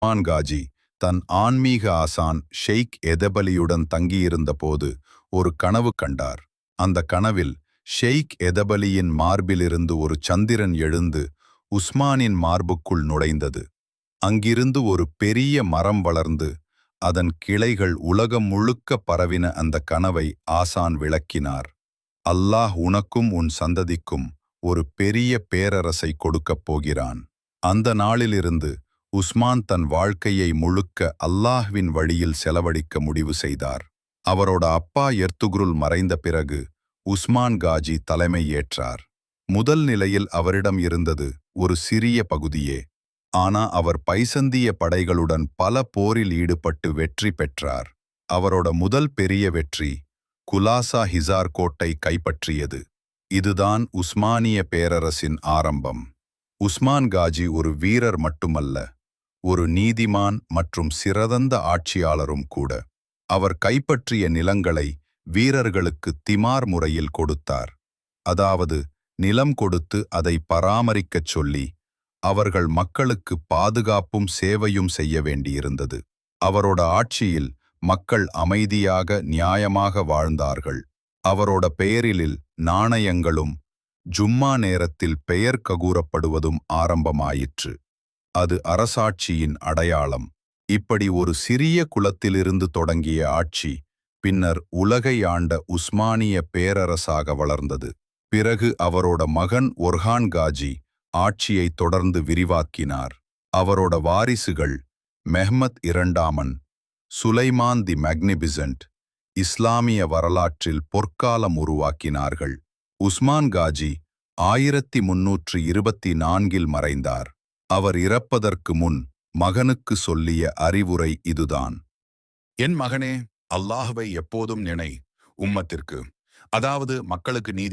உஸ்மான் காஜி தன் ஆன்மீக ஆசான் ஷெய்க் எதபலியுடன் தங்கியிருந்த போது ஒரு கனவு கண்டார். அந்த கனவில் ஷெய்க் எதபலியின் மார்பிலிருந்து ஒரு சந்திரன் எழுந்து உஸ்மானின் மார்புக்குள் நுழைந்தது. அங்கிருந்து ஒரு பெரிய மரம் வளர்ந்து அதன் கிளைகள் உலகம் முழுக்க பரவின அந்த கனவை ஆசான் விளக்கினார். அல்லாஹ் உனக்கும் உன் சந்ததிக்கும் ஒரு பெரிய பேரரசை கொடுக்கப் போகிறான். அந்த நாளிலிருந்து உஸ்மான் தன் வாழ்க்கையை முழுக்க அல்லாஹ்வின் வழியில் செலவழிக்க முடிவு செய்தார். அவரோட அப்பா எர்த்துகுருல் மறைந்த பிறகு உஸ்மான் காஜி தலைமை ஏற்றார். முதல் நிலையில் அவரிடம் இருந்தது ஒரு சிறிய பகுதியே. ஆனா அவர் பைசந்திய படைகளுடன் பல போரில் ஈடுபட்டு வெற்றி பெற்றார். அவரோட முதல் பெரிய வெற்றி குலாசா ஹிசார் கோட்டை கைப்பற்றியது. இதுதான் உஸ்மானிய பேரரசின் ஆரம்பம். உஸ்மான் காஜி ஒரு வீரர் மட்டுமல்ல ஒரு நீதிமான் மற்றும் சிறந்த ஆட்சியாளரும் கூட அவர் கைப்பற்றிய நிலங்களை வீரர்களுக்கு திமார் முறையில் கொடுத்தார். அதாவது நிலம் கொடுத்து அதை பராமரிக்கச் சொல்லி அவர்கள் மக்களுக்கு பாதுகாப்பும் சேவையும் செய்ய வேண்டியிருந்தது. அவரோட ஆட்சியில் மக்கள் அமைதியாக நியாயமாக வாழ்ந்தார்கள். அவரோட பெயரிலில் நாணயங்களும் ஜும்மா நேரத்தில் பெயர் ககூறப்படுவதும் ஆரம்பமாயிற்று. அது அரசாட்சியின் அடையாளம். இப்படி ஒரு சிறிய குலத்திலிருந்து தொடங்கிய ஆட்சி பின்னர் உலகை ஆண்ட உஸ்மானிய பேரரசாக வளர்ந்தது. பிறகு அவரோட மகன் ஒர்ஹான் காஜி ஆட்சியை தொடர்ந்து விரிவாக்கினார். அவரோட வாரிசுகள் மெஹ்மத் இரண்டாமன் சுலைமான் தி மேக்னிபிசன்ட் இஸ்லாமிய வரலாற்றில் பொற்காலம் உருவாக்கினார்கள். உஸ்மான் காஜி ஆயிரத்தி முன்னூற்று இருபத்தி நான்கில் மறைந்தார். அவர் இறப்பதற்கு முன் மகனுக்கு சொல்லிய அறிவுரை இதுதான். என் மகனே அல்லாஹ்வை எப்போதும் நினை உம்மத்திற்கு. அதாவது மக்களுக்கு நீதி